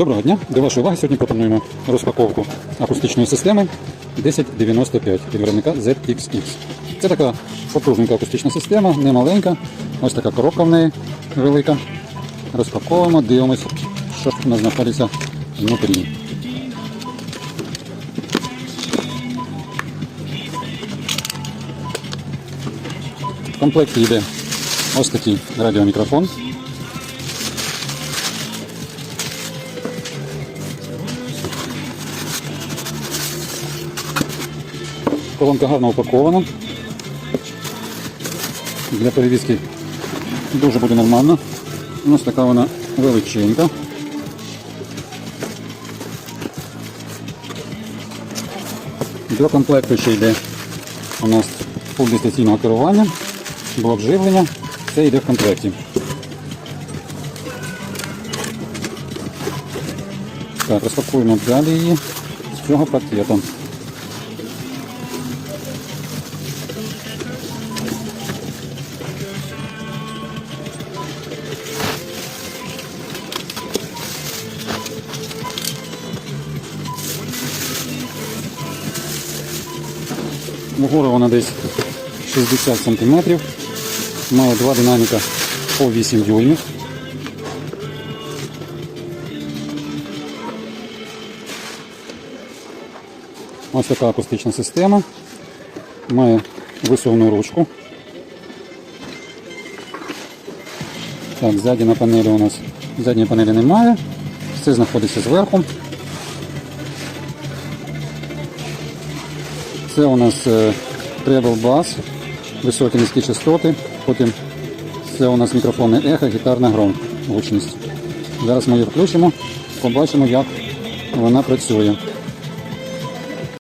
Доброго дня! До вашої уваги сьогодні пропонуємо розпаковку акустичної системи 1095 від виробника ZXX. Це така потужненька акустична система, не маленька. Ось така коробка в неї велика. Розпаковуємо, дивимось, що у нас знаходиться внутрі. В комплекті йде ось такий радіомікрофон. Колонка гарно упакована. Для перевізки дуже буде нормально. Ось така вона величенька. До комплекту ще йде у нас пульт дистанційного керування, блок живлення. Це йде в комплекті. Так, розпакуємо далі її з цього пакету. Вгору вона десь 60 см. Має два динаміка по 8 дюймів. Ось така акустична система. Має висувну ручку. Так, ззаді на панелі у нас задньої панелі немає. Все знаходиться зверху. Це у нас е, treble бас, високі низькі частоти. Потім це у нас мікрофонне ехо, гітарна гром, гучність. Зараз ми її включимо, побачимо, як вона працює.